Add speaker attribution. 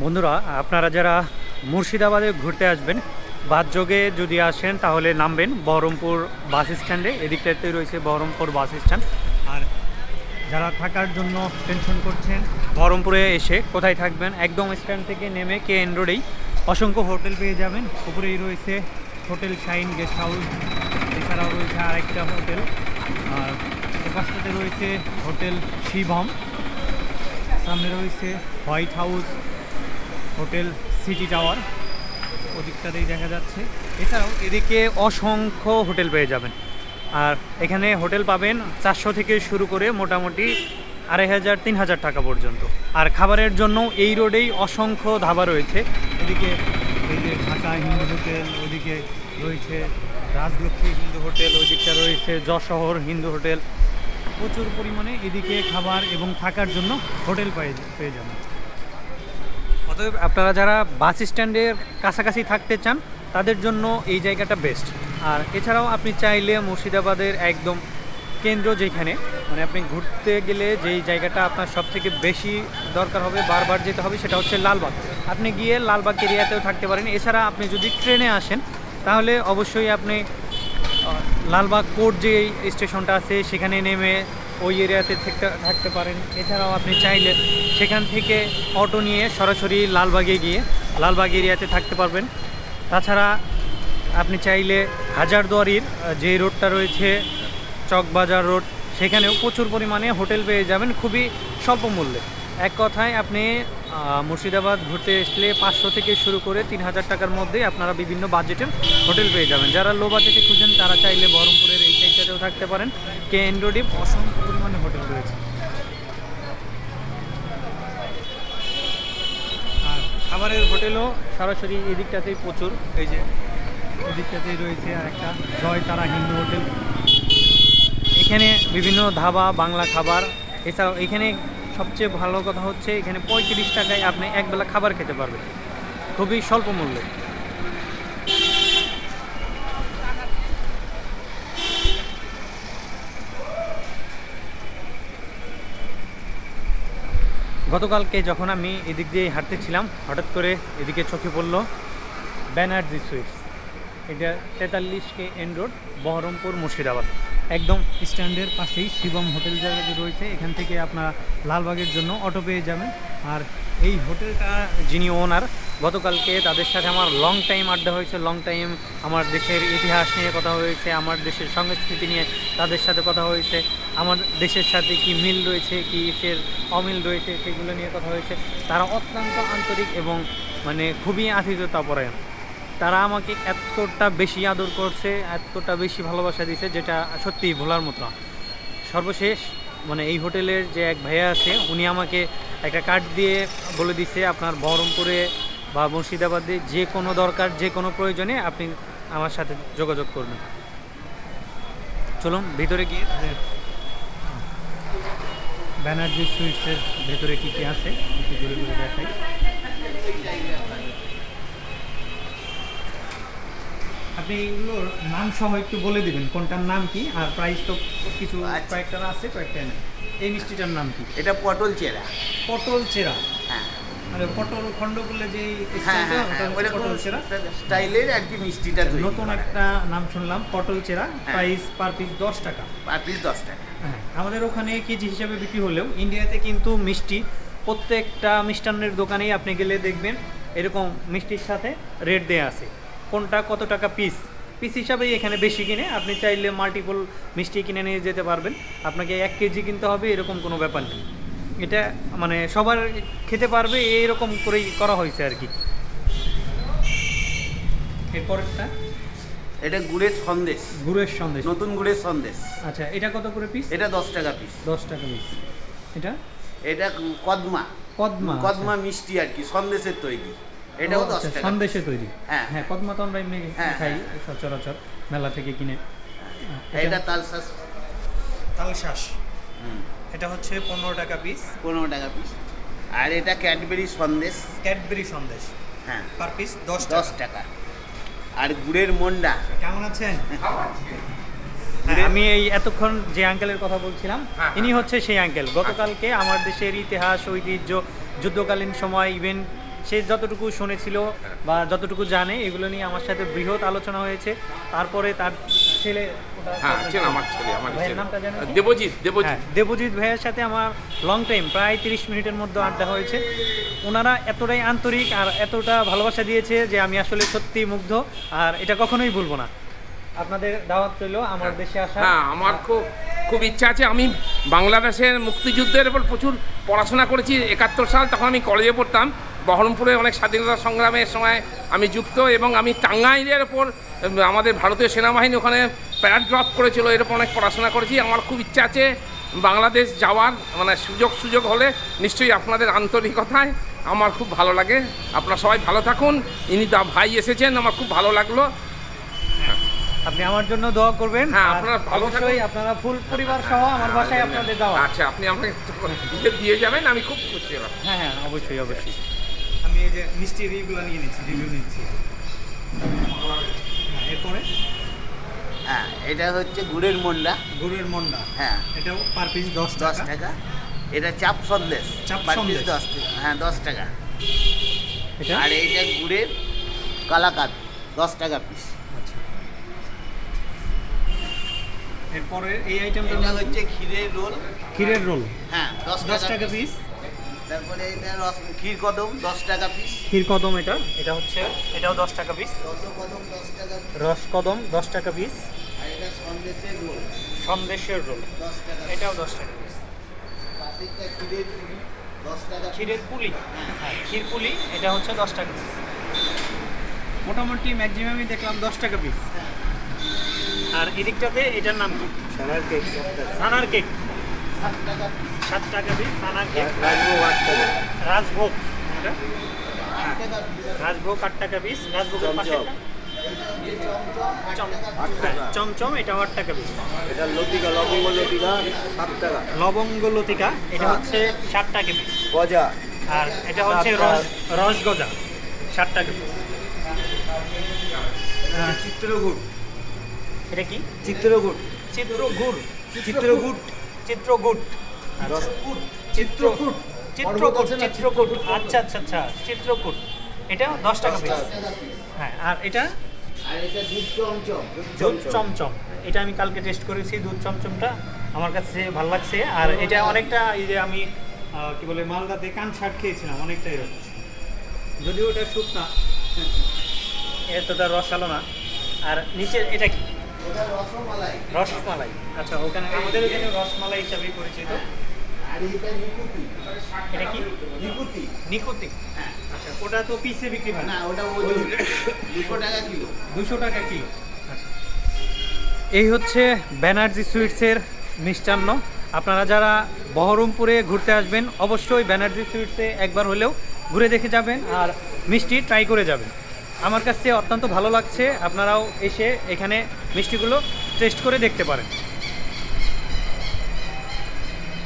Speaker 1: বন্ধুরা, আপনারা যারা মুর্শিদাবাদে ঘুরতে আসবেন বাদযোগে যদি আসেন তাহলে নামবেন বহরমপুর বাস স্ট্যান্ডে। এদিকটাতে রয়েছে বহরমপুর বাস স্ট্যান্ড। আর যারা থাকার জন্য টেনশন করছেন, বহরমপুরে এসে কোথায় থাকবেন? একদম স্ট্যান্ড থেকে নেমে কে এন রোডেই অসংখ্য হোটেল পেয়ে যাবেন। উপরেই রয়েছে হোটেল শাইন গেস্ট হাউস, এছাড়াও রয়েছে আরেকটা হোটেল। আর এপাশটাতে রয়েছে হোটেল শিবম, সামনে রয়েছে White House hotel City Tower. ওদিকটাতেই দেখা যাচ্ছে। এছাড়াও এদিকে অসংখ্য হোটেল পেয়ে যাবেন। আর এখানে হোটেল পাবেন চারশো থেকে শুরু করে মোটামুটি আড়াই হাজার, তিন হাজার টাকা পর্যন্ত। আর খাবারের জন্য এই রোডেই অসংখ্য ধাবা রয়েছে। এদিকে এই যে ঢাকা হিন্দু হোটেল, ওদিকে রয়েছে রাজলক্ষ্মী হিন্দু হোটেল ওইদিকটা রয়েছে যশোহর হিন্দু হোটেল। প্রচুর পরিমাণে এদিকে খাবার এবং থাকার জন্য হোটেল পেয়ে পেয়ে যাবেন। অতএব আপনারা যারা বাস স্ট্যান্ডের কাছাকাছি থাকতে চান, তাদের জন্য এই জায়গাটা বেস্ট আর এছাড়াও আপনি চাইলে মুর্শিদাবাদের একদম কেন্দ্র যেখানে মানে আপনি ঘুরতে গেলে যেই জায়গাটা আপনার সব থেকে বেশি দরকার হবে, বারবার যেতে হবে, সেটা হচ্ছে লালবাগ। আপনি গিয়ে লালবাগ এরিয়াতেও থাকতে পারেন। এছাড়া আপনি যদি ট্রেনে আসেন, তাহলে অবশ্যই আপনি লালবাগ কোর্ট যে স্টেশনটা আছে, সেখানে নেমে ওই এরিয়াতে থাকতে থাকতে পারেন। এছাড়াও আপনি চাইলে সেখান থেকে অটো নিয়ে সরাসরি লালবাগে গিয়ে লালবাগ এরিয়াতে থাকতে পারবেন। তাছাড়া আপনি চাইলে হাজারদুয়ারির যে রোডটা রয়েছে, চকবাজার রোড, সেখানেও প্রচুর পরিমাণে হোটেল পেয়ে যাবেন, খুবই স্বল্প মূল্যে। এক কথায় আপনি মুর্শিদাবাদ ঘুরতে আসলে পাঁচশো থেকে শুরু করে তিন হাজার টাকার মধ্যে আপনারা বিভিন্ন বাজেটের হোটেল পেয়ে যাবেন। যারা লো বাজেটে খুঁজেন, তারা চাইলে বহরমপুরের এই সাইডটাতেও থাকতে পারেন। কে রোডে অসংখ্য পরিমাণে হোটেল রয়েছে। আর খাবারের হোটেলও সরাসরি এই দিকটাতেই প্রচুর। এই যে এই দিকটাতেই রয়েছে আর একটা জয় তারা হিন্দু হোটেল। এখানে বিভিন্ন ধাবা, বাংলা খাবার, এছাড়াও এখানে সবচেয়ে ভালো কথা হচ্ছে, এখানে পঁয়ত্রিশ টাকায় আপনি একবেলা খাবার খেতে পারবেন। খুবই স্বল্প মূল্যে। গতকালকে যখন আমি এদিক দিয়ে হাঁটতেছিলাম হঠাৎ করে এদিকে চোখে পড়ল ব্যানার্জি সুইটস। এটা তেতাল্লিশ K N road, Baharampur Murshidabad. একদম স্ট্যান্ডের পাশেই শিবম হোটেল জায়গাটি রয়েছে। এখান থেকে আপনারা লালবাগের জন্য অটো পেয়ে যাবেন। আর এই হোটেলটা যিনি ওনার গতকালকে তাদের সাথে আমার লং টাইম আড্ডা হয়েছে লং টাইম আমার দেশের ইতিহাস নিয়ে কথা হয়েছে, আমার দেশের সংস্কৃতি নিয়ে তাদের সাথে কথা হয়েছে, আমার দেশের সাথে কি মিল রয়েছে, কি এর অমিল রয়েছে সেগুলো নিয়ে কথা হয়েছে। তারা অত্যন্ত আন্তরিক এবং মানে খুবই আতিথ্যতাপরায়ণ। তারা আমাকে এতটা বেশি আদর করছে, এতটা বেশি ভালোবাসা দিয়েছে যেটা সত্যিই ভোলার মতো। সর্বশেষ মানে এই হোটেলের যে এক ভাইয়া আছে, উনি আমাকে একটা কার্ড দিয়ে বলে দিচ্ছে আপনার বহরমপুরে বা মুর্শিদাবাদে যে কোনো দরকার যে কোনো প্রয়োজনে আপনি আমার সাথে যোগাযোগ করবেন। চলুন ভিতরে গিয়ে ব্যানার্জি সুইটসের ভেতরে কী কী আছে একটু ঘুরে ঘুরে দেখাই। আপনি এগুলোর নাম সহ একটু বলে দিবেন কোনটার নাম কি আর প্রাইস তো কিছু
Speaker 2: আচ্ছা।
Speaker 1: কয়েকটা আছে কয়েকটা নেই। এই মিষ্টিটার নাম কি?
Speaker 2: এটা পটল চেরা।
Speaker 1: পটল চেরা। মানে পটল খণ্ড করলে যে
Speaker 2: হ্যাঁ হ্যাঁ হ্যাঁ স্টাইলের আর কি মিষ্টিটা তৈরি
Speaker 1: নতুন একটা নাম শুনলাম পটল চেরা। প্রাইস পার পিস দশ টাকা।
Speaker 2: আর পিস দশ টাকা।
Speaker 1: হ্যাঁ আমাদের ওখানে কেজি হিসাবে বিক্রি হলেও ইন্ডিয়াতে কিন্তু মিষ্টি প্রত্যেকটা মিষ্টান্নের দোকানেই আপনি গেলে দেখবেন এরকম মিষ্টির সাথে রেট দেয়া আছে। কোনটা কত টাকা পিস পিস হিসাবেই এখানে বেশি কিনে আপনি চাইলে মাল্টিপল মিষ্টি কিনে নিয়ে যেতে পারবেন। আপনাকে এক কেজি কিনতে হবে এরকম কোনো ব্যাপার নেই। এটা মানে সবার খেতে পারবে এরকম করেই করা হয়েছে আর কি। এরপরেরটা?
Speaker 2: এটা গুড়ের সন্দেশ।
Speaker 1: গুড়ের সন্দেশ।
Speaker 2: নতুন গুড়ের সন্দেশ।
Speaker 1: আচ্ছা এটা কত করে পিস
Speaker 2: এটা দশ টাকা পিস
Speaker 1: দশ টাকা পিস এটা?
Speaker 2: এটা কদমা।
Speaker 1: কদমা
Speaker 2: কদমা মিষ্টি আর কি সন্দেশের তৈরি। এটাও দশ
Speaker 1: আচ্ছা,
Speaker 2: টাকা।
Speaker 1: সন্দেশে তৈরি।
Speaker 2: হ্যাঁ।
Speaker 1: হ্যাঁ কদমা তো আমরা এমনি
Speaker 2: হ্যাঁ,
Speaker 1: খাই
Speaker 2: হ্যাঁ।
Speaker 1: সচরাচর মেলা থেকে কিনে।
Speaker 2: এটা তালশাস।
Speaker 1: তালশাস।
Speaker 2: হুম,
Speaker 1: এটা হচ্ছে পনেরো টাকা পিস
Speaker 2: পনেরো টাকা পিস আর এটা ক্যাডবেরি সন্দেশ।
Speaker 1: ক্যাডবেরি সন্দেশ।
Speaker 2: হ্যাঁ।
Speaker 1: পার পিস দশ
Speaker 2: দশ টাকা। আর গুড়ের মন্ডা।
Speaker 1: কেমন আছেন? হ্যাঁ, আমি এই এতক্ষণ যে আঙ্কেলের কথা বলছিলাম
Speaker 2: হ্যাঁ,
Speaker 1: ইনি হচ্ছে সেই আঙ্কেল। গতকালকে আমার দেশের ইতিহাস ঐতিহ্য যুদ্ধকালীন সময় ইভেন সে যতটুকু শুনেছিল বা যতটুকু জানে এগুলো নিয়ে আমার সাথে বৃহৎ আলোচনা হয়েছে। তারপরে তার ছেলে
Speaker 3: হ্যাঁ আমার ছেলে আমার
Speaker 1: নামটা জানেন
Speaker 3: দেবজিৎ দেবজিৎ।
Speaker 1: হ্যাঁ দেবজিৎ ভাইয়ের সাথে আমার লং টাইম প্রায় তিরিশ মিনিটের মধ্যে আড্ডা হয়েছে। ওনারা এতটাই আন্তরিক আর এতটা ভালোবাসা দিয়েছে যে আমি আসলে সত্যি মুগ্ধ আর এটা কখনোই ভুলবো না। আপনাদের দাওয়াত রইল আমার দেশে আসা।
Speaker 3: হ্যাঁ আমার খুব খুব ইচ্ছা আছে। আমি বাংলাদেশের মুক্তিযুদ্ধের উপর প্রচুর পড়াশোনা করেছি। একাত্তর সাল তখন আমি কলেজে পড়তাম। বহরমপুরে অনেক স্বাধীনতা সংগ্রামের সময় আমি যুক্ত এবং আমি টাঙ্গাইলের ওপর আমাদের ভারতীয় সেনাবাহিনী ওখানে প্যারাড্রপ করেছিল এর উপর অনেক পড়াশোনা করেছি। আমার খুব ইচ্ছা আছে বাংলাদেশ যাওয়ার মানে সুযোগ সুযোগ হলে নিশ্চয়ই আপনাদের আন্তরিকতায় আমার খুব ভালো লাগে। আপনারা সবাই ভালো থাকুন। ইনি দা ভাই এসেছেন আমার খুব ভালো লাগল।
Speaker 1: আপনি আমার জন্য দোয়া করবেন।
Speaker 3: হ্যাঁ, আপনারা ভালো
Speaker 1: অবশ্যই আপনারা ফুল পরিবার সহ আমার বাসায় আপনাদের দাওয়াত
Speaker 3: আচ্ছা আপনি আমাকে দিয়ে দিয়ে যাবেন আমি খুব খুশি হলাম।
Speaker 1: হ্যাঁ হ্যাঁ অবশ্যই অবশ্যই। এই যে মিষ্টির ইগুলো নিয়ে নিচ্ছি রিভিউ নিচ্ছি। হ্যাঁ, এরপরে?
Speaker 2: হ্যাঁ এটা হচ্ছে গুড়ের মন্ডা।
Speaker 1: গুড়ের মন্ডা।
Speaker 2: হ্যাঁ।
Speaker 1: এটাও পার পিস দশ
Speaker 2: দশ
Speaker 1: টাকা।
Speaker 2: এটা চাপ সন্দেশ।
Speaker 1: চাপ
Speaker 2: পার পিস
Speaker 1: সন্দেশ।
Speaker 2: দশ টাকা। হ্যাঁ দশ টাকা।
Speaker 1: এটা?
Speaker 2: আর এইটা গুড়ের কালাকাদ দশ টাকা পিস
Speaker 1: আচ্ছা। এরপরে এই আইটেমটা
Speaker 2: হচ্ছে ক্ষীরের রোল।
Speaker 1: ক্ষীরের রোল।
Speaker 2: হ্যাঁ দশ
Speaker 1: দশ
Speaker 2: টাকা পিস তারপরে এটা রস ক্ষীর কদম দশ টাকা পিস
Speaker 1: ক্ষীর কদম এটা এটা হচ্ছে এটাও দশ টাকা পিস
Speaker 2: রস কদম দশ টাকা পিস
Speaker 1: রস কদম দশ টাকা পিস
Speaker 2: আর এটা সন্দেশের রোল
Speaker 1: সন্দেশের রোল
Speaker 2: দশ টাকা
Speaker 1: এটাও দশ টাকা পিস
Speaker 2: পাশেরটা ক্ষীরের পুরি দশ টাকা
Speaker 1: ক্ষীরের পুলি হ্যাঁ ক্ষীর পুলি এটা হচ্ছে দশ টাকা পিস মোটামুটি ম্যাক্সিমামই দেখলাম দশ টাকা পিস আর এদিকটাতে এটার নাম কি
Speaker 2: সানার কেক
Speaker 1: সানার কেক
Speaker 2: সাত টাকা piece।
Speaker 1: সাত টাকা পিস কেক
Speaker 2: রাজভোগ আট টাকা।
Speaker 1: রাজভোগ। এটা
Speaker 2: আট টাকা
Speaker 1: রাজভোগ আট টাকা পিস রাজভোগের পাশে
Speaker 2: চমচম।
Speaker 1: এটা আট টাকা পিস।
Speaker 2: এটা লতিকা লবঙ্গ লতিকা সাত টাকা।
Speaker 1: লবঙ্গ লতিকা এটা হচ্ছে ষাট টাকা পিস।
Speaker 2: গজা।
Speaker 1: আর এটা হচ্ছে
Speaker 2: সাত
Speaker 1: রস রসগজা ষাট টাকা পিস।
Speaker 2: চিত্রগুট
Speaker 1: এটা কি?
Speaker 2: চিত্রগুট
Speaker 1: চিত্রগুড়
Speaker 2: চিত্রগুট
Speaker 1: চিত্রগুট চিত্রকূট। চিত্রকূট চিত্রকূট। আচ্ছা আচ্ছা আচ্ছা চিত্রকূট। এটা দশ টাকা পিস হ্যাঁ আর এটা?
Speaker 2: আর এটা দুধ চমচম
Speaker 1: দুধ চমচম। এটা আমি কালকে টেস্ট করেছি দুধ চমচমটা। আমার কাছে ভালো লাগছে। আর এটা অনেকটা এই যে আমি কি বলে মালদাতে কান শাক খেয়েছিলাম অনেকটা এরকম। যদিও এটা স্যুপ না এতটা রসালো না। আর নিচে এটা কি?
Speaker 2: রসমালাই।
Speaker 1: আচ্ছা ওখানে আমাদের ওখানে রসমালাই হিসাবেই পরিচিত।
Speaker 2: এটা
Speaker 1: কি?
Speaker 2: নিকুতি।
Speaker 1: নিকুতি?
Speaker 2: হ্যাঁ।
Speaker 1: আচ্ছা ওটা তো পিসে বিক্রি হয়।
Speaker 2: না ওটা দুশো টাকা কিলো।
Speaker 1: দুশো টাকা কিলো। আচ্ছা। এই হচ্ছে ব্যানার্জি সুইটসের মিষ্টান্ন। আপনারা যারা বহরমপুরে ঘুরতে আসবেন অবশ্যই ব্যানার্জি সুইটসে একবার হলেও ঘুরে দেখে যাবেন আর মিষ্টি ট্রাই করে যাবেন। আমার কাছে অত্যন্ত ভালো লাগছে। আপনারাও এসে এখানে মিষ্টিগুলো টেস্ট করে দেখতে পারেন।